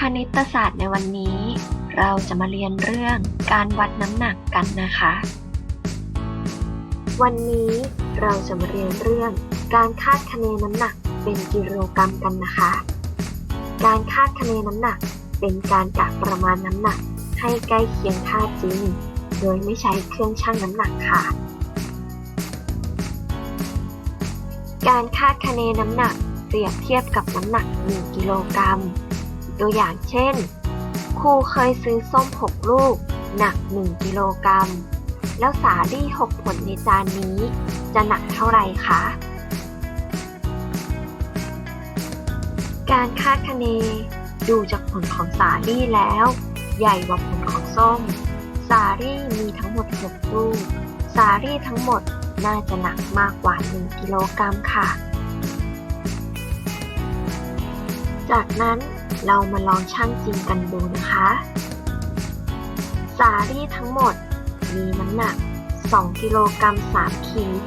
คณิตศาสตร์ในวันนี้ เราจะมาเรียนเรื่องการวัดน้ำหนักกันนะคะ วันนี้เราจะมาเรียนเรื่อง การคาดคะเนน้ำหนักเป็นกิโลกรัมกันนะคะ การคาดคะเนน้ำหนักเป็นการกะประมาณน้ำหนัก ให้ใกล้เคียงค่าจริง โดยไม่ใช้เครื่องชั่งน้ำหนักค่ะ การคาดคะเนน้ำหนักเปรียบเทียบกับน้ำหนัก 1 กิโลกรัม ตัวอย่างเช่น ครูเคยซื้อส้ม 6 ลูก หนัก 1 กิโลกรัม แล้วสาลี่ 6 ผลในจานนี้ จะหนักเท่าไหร่คะ การคาดคะเน ดูจากผลของสาลี่แล้ว ใหญ่กว่าผลของส้ม สาลี่มีทั้งหมด 6 ลูก สาลี่ทั้งหมดน่าจะหนักมากกว่า 1 กิโลกรัมค่ะ จากนั้น เรามาลองชั่งจริงกันดูนะคะ สาลี่ทั้งหมดมีน้ำหนัก 2 กิโลกรัม3ขีด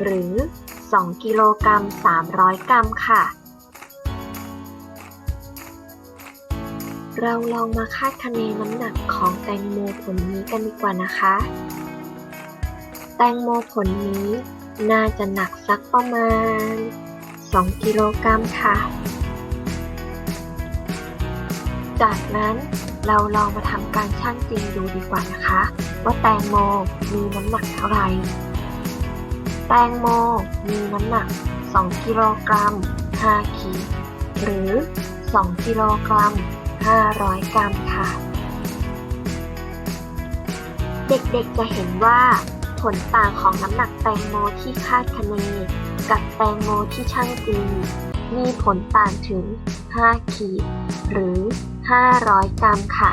หรือ 2 กิโลกรัม300 กรัมค่ะ เราลองมาคาดคะเนน้ำหนักของแตงโมผลนี้กันดีกว่านะคะ แตงโมผลนี้น่าจะหนักสักประมาณ 2 กิโลกรัมค่ะ จากนั้นเราลองมาทำการชั่งจริงดูดีกว่านะคะ ว่าแตงโมมีน้ำหนักเท่าไหร่ แตงโมมีน้ำหนัก 2 กิโลกรัม 5 ขีด หรือ 2 กิโลกรัม 500 กรัมค่ะ เด็กๆจะเห็นว่า ผลต่างของน้ำหนักแตงโมที่คาดคะเนกับแตงโมที่ช่างจริงมีผลต่างถึง 5 ขีด หรือ 500 กรัมค่ะ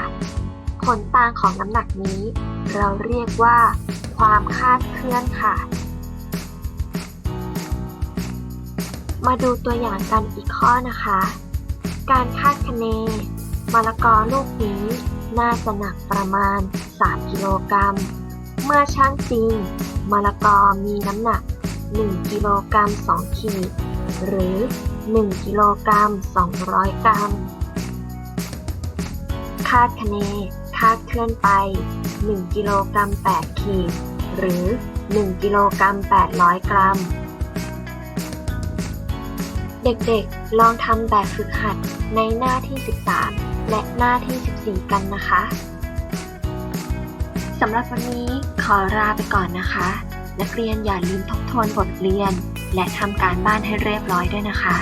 ผลต่างของน้ำหนักนี้ เราเรียกว่า ความคาดเคลื่อนค่ะ มาดูตัวอย่างกันอีกข้อนะคะ การคาดคะเนมะละกอลูกนี้น่าจะหนักประมาณ 3 กิโลกรัม เมื่อช่างจริงมะละกอมีน้ำหนัก 1 กิโลกรัม 2 ขีด หรือ 1 กิโลกรัม 200 กรัม คาดคะเน คาดเคลื่อนไป 1 กิโลกรัม8ขีด หรือ 1 กิโลกรัม800 กรัม เด็กๆ ลองทำแบบฝึกหัดในหน้าที่ 13 และหน้าที่ 14 กันนะคะสำหรับวันนี้ขอลาไปก่อนนะคะ นักเรียนอย่าลืมทบทวนบทเรียน และทำการบ้านให้เรียบร้อยด้วยนะคะ